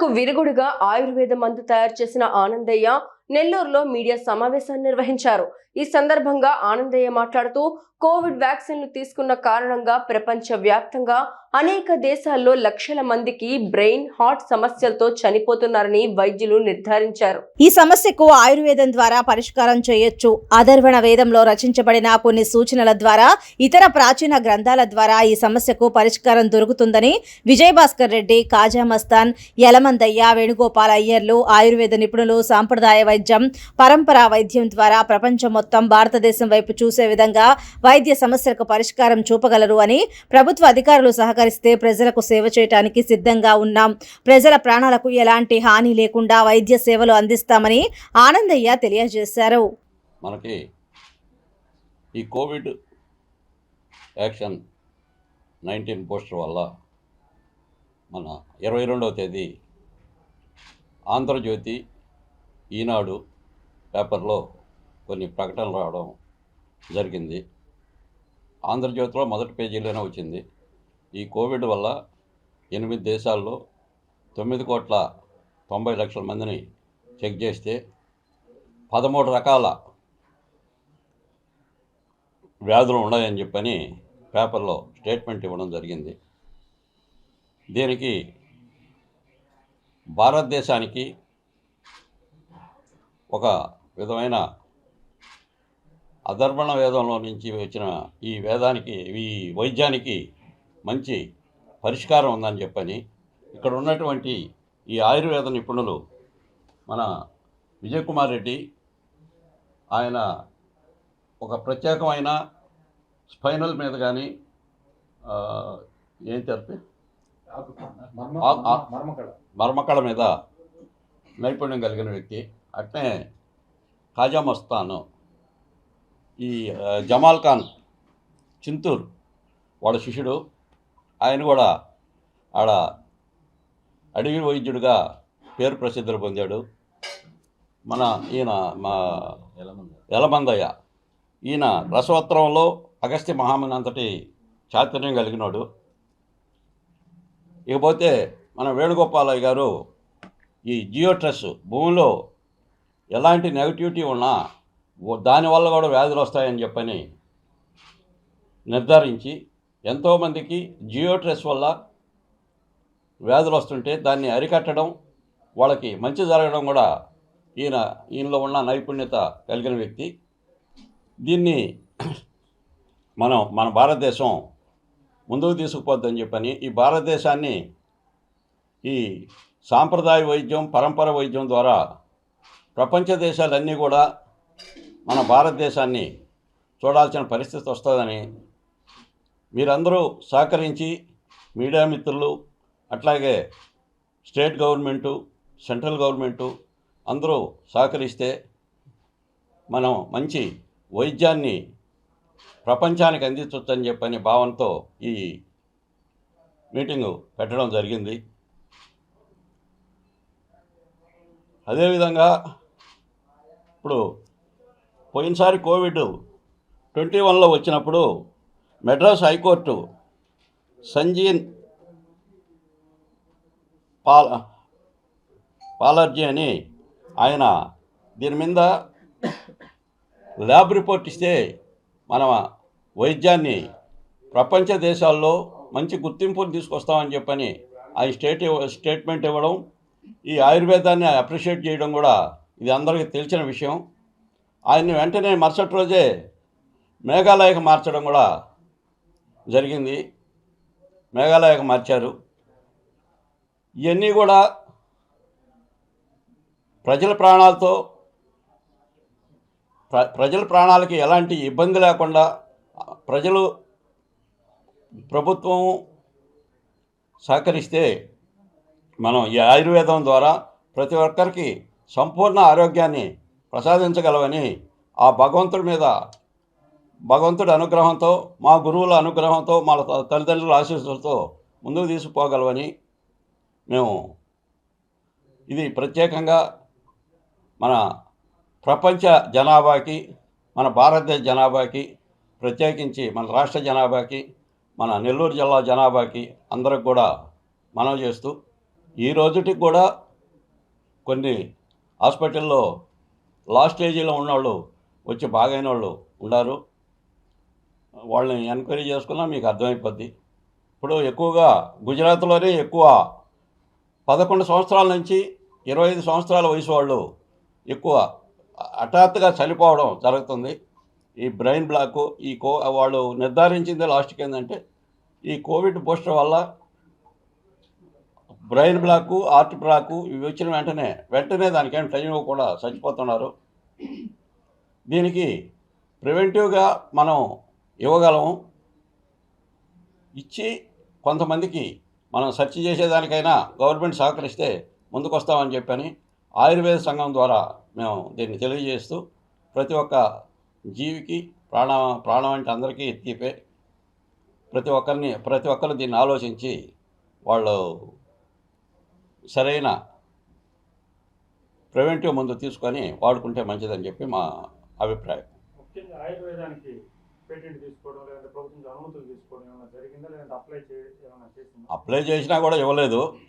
కరోనాకు విరుగుడుగా ఆయుర్వేద మందు తయారు చేసిన ఆనందయ్య నెల్లూరులో మీడియా సమావేశాన్ని నిర్వహించారు. ఈ సందర్భంగా ఆనందయ్య మాట్లాడుతూ కోవిడ్ వ్యాక్సిన్లు తీసుకున్న కారణంగా ప్రపంచ వ్యాప్తంగా అనేక దేశాల్లో లక్షల మందికి బ్రెయిన్ హార్ట్ సమస్యలతో చనిపోతున్నారని వైద్యులు నిర్ధారించారు. ఈ సమస్యకు ఆయుర్వేదం ద్వారా పరిష్కారం చేయొచ్చు. అధర్వణ వేదంలో రచించబడిన కొన్ని సూచనల ద్వారా ఇతర ప్రాచీన గ్రంథాల ద్వారా ఈ సమస్యకు పరిష్కారం దొరుకుతుందని విజయభాస్కర్ రెడ్డి కాజా మస్తాన్ యలమందయ్య వేణుగోపాల్ అయ్యర్లు ఆయుర్వేద నిపుణులు సాంప్రదాయ వైద్యం పరంపరా వైద్యం ద్వారా ప్రపంచం మొత్తం భారతదేశం వైపు చూసే విధంగా వైద్య సమస్యలకు పరిష్కారం చూపగలరు అని ప్రభుత్వ అధికారులు సహకరిస్తే ప్రజలకు సేవ చేయడానికి సిద్ధంగా ఉన్నాం. ప్రజల ప్రాణాలకు ఎలాంటి హాని లేకుండా వైద్య సేవలు అందిస్తామని ఆనందయ్య తెలియజేశారు. మనకి ఈ కోవిడ్ యాక్షన్ నైన్టీన్ పోస్టర్ వల్ల మన ఇరవై రెండవ తేదీ ఆంధ్రజ్యోతి ఈనాడు పేపర్లో కొన్ని ప్రకటనలు రావడం జరిగింది. ఆంధ్రజ్యోతిలో మొదటి పేజీలోనే వచ్చింది. ఈ కోవిడ్ వల్ల ఎనిమిది దేశాల్లో తొమ్మిది కోట్ల తొంభై లక్షల మందిని చెక్ చేస్తే పదమూడు రకాల వ్యాధులు ఉన్నాయని చెప్పని పేపర్లో స్టేట్మెంట్ ఇవ్వడం జరిగింది. దీనికి భారతదేశానికి ఒక విధమైన అధర్వణ వేదంలో నుంచి వచ్చిన ఈ వేదానికి ఈ వైద్యానికి మంచి పరిష్కారం ఉందని చెప్పని ఇక్కడ ఉన్నటువంటి ఈ ఆయుర్వేద నిపుణులు మన విజయ్ కుమార్ రెడ్డి ఆయన ఒక ప్రత్యేకమైన స్పైనల్ మీద కానీ ఏం తెరపి మర్మకళ మీద నైపుణ్యం కలిగిన వ్యక్తి అట్నే ఖాజా మస్తాను ఈ జమాల్ ఖాన్ చింతూర్ వాడు శిష్యుడు ఆయన కూడా ఆడ అడవి వైద్యుడిగా పేరు ప్రసిద్ధులు పొందాడు. మన ఈయన మా యలమందయ్య. ఈయన రసవత్రంలో అగస్త్య మహాముని అంతటి చాతుర్యం కలిగినాడు. ఇకపోతే మన వేణుగోపాలయ్య గారు ఈ జియో ట్రస్ భూమిలో ఎలాంటి నెగటివిటీ ఉన్నా దానివల్ల కూడా వ్యాధులు వస్తాయని చెప్పని నిర్ధారించి ఎంతోమందికి జియోట్రెస్ వల్ల వ్యాధులు వస్తుంటే దాన్ని అరికట్టడం వాళ్ళకి మంచి జరగడం కూడా ఈయన ఈయనలో ఉన్న నైపుణ్యత కలిగిన వ్యక్తి. దీన్ని మనం మన భారతదేశం ముందుకు తీసుకుపోద్దని చెప్పని ఈ భారతదేశాన్ని ఈ సాంప్రదాయ వైద్యం పరంపర వైద్యం ద్వారా ప్రపంచ దేశాలన్నీ కూడా మన భారతదేశాన్ని చూడాల్సిన పరిస్థితి వస్తుందని మీరందరూ సహకరించి మీడియా మిత్రులు అట్లాగే స్టేట్ గవర్నమెంటు సెంట్రల్ గవర్నమెంటు అందరూ సహకరిస్తే మనం మంచి వైద్యాన్ని ప్రపంచానికి అందించవచ్చని చెప్పని భావంతో ఈ మీటింగు పెట్టడం జరిగింది. అదేవిధంగా ఇప్పుడు పోయినసారి కోవిడ్ ట్వంటీ వన్లో వచ్చినప్పుడు మెడ్రాస్ హైకోర్టు సంజీన్ పాల పాలర్జీ అని ఆయన దీని మీద ల్యాబ్ రిపోర్ట్ ఇస్తే మన వైద్యాన్ని ప్రపంచ దేశాల్లో మంచి గుర్తింపుని తీసుకొస్తామని చెప్పని ఆ స్టేట్ స్టేట్మెంట్ ఇవ్వడం ఈ ఆయుర్వేదాన్ని అప్రిషియేట్ చేయడం కూడా ఇది అందరికీ తెలిసిన విషయం. ఆయన్ని వెంటనే మరుసటి రోజే మేఘాలయకు మార్చడం కూడా జరిగింది. మేఘాలయకు మార్చారు. ఇవన్నీ కూడా ప్రజల ప్రాణాలతో ప్ర ప్రజల ప్రాణాలకి ఎలాంటి ఇబ్బంది లేకుండా ప్రజలు ప్రభుత్వం సహకరిస్తే మనం ఈ ఆయుర్వేదం ద్వారా ప్రతి ఒక్కరికి సంపూర్ణ ఆరోగ్యాన్ని ప్రసాదించగలవని ఆ భగవంతుడి మీద భగవంతుడి అనుగ్రహంతో మా గురువుల అనుగ్రహంతో మా తల్లిదండ్రుల ఆశీస్సులతో ముందుకు తీసుకుపోగలవని మేము ఇది ప్రత్యేకంగా మన ప్రపంచ జనాభాకి మన భారతదేశ జనాభాకి ప్రత్యేకించి మన రాష్ట్ర జనాభాకి మన నెల్లూరు జిల్లా జనాభాకి అందరికి కూడా మనవి చేస్తూ ఈ రోజుటికి కూడా కొన్ని హాస్పిటల్లో లాస్ట్ స్టేజీలో ఉన్నవాళ్ళు వచ్చి బాగైన వాళ్ళు ఉన్నారు వాళ్ళని ఎంక్వైరీ చేసుకున్నా మీకు అర్థమైపోద్ది. ఇప్పుడు ఎక్కువగా గుజరాత్లోనే ఎక్కువ పదకొండు సంవత్సరాల నుంచి ఇరవై ఐదు సంవత్సరాల వయసు వాళ్ళు ఎక్కువ హఠాత్తుగా చనిపోవడం జరుగుతుంది. ఈ బ్రెయిన్ బ్లాక్ ఈ కో వాళ్ళు నిర్ధారించింది లాస్ట్కి ఏంటంటే ఈ కోవిడ్ బూస్టర్ వల్ల బ్రెయిన్ బ్లాక్ హార్ట్ బ్లాక్ ఇవి వచ్చిన వెంటనే వెంటనే దానికేం టైం కూడా చచ్చిపోతున్నారు. దీనికి ప్రివెంటివ్గా మనం ఇవ్వగలము. ఇచ్చి కొంతమందికి మనం సెర్చ్ చేసేదానికైనా గవర్నమెంట్ సహకరిస్తే ముందుకొస్తామని చెప్పని ఆయుర్వేద సంఘం ద్వారా మేము దీన్ని తెలియజేస్తూ ప్రతి ఒక్క జీవికి ప్రాణ ప్రాణం అంటే అందరికీ తీపే. ప్రతి ఒక్కరిని ప్రతి ఒక్కరు దీన్ని ఆలోచించి వాళ్ళు సరైన ప్రివెంటివ్ మందు తీసుకొని వాడుకుంటే మంచిదని చెప్పి మా అభిప్రాయం. ముఖ్యంగా ఆయుర్వేదానికి పేటెంట్ తీసుకోవడం లేదంటే ప్రభుత్వం నుంచి అనుమతులు తీసుకోవడం ఏమైనా జరిగిందా? లేదంటే అప్లై చే ఏమైనా చేసిందా? అప్లై చేసినా కూడా ఇవ్వలేదు.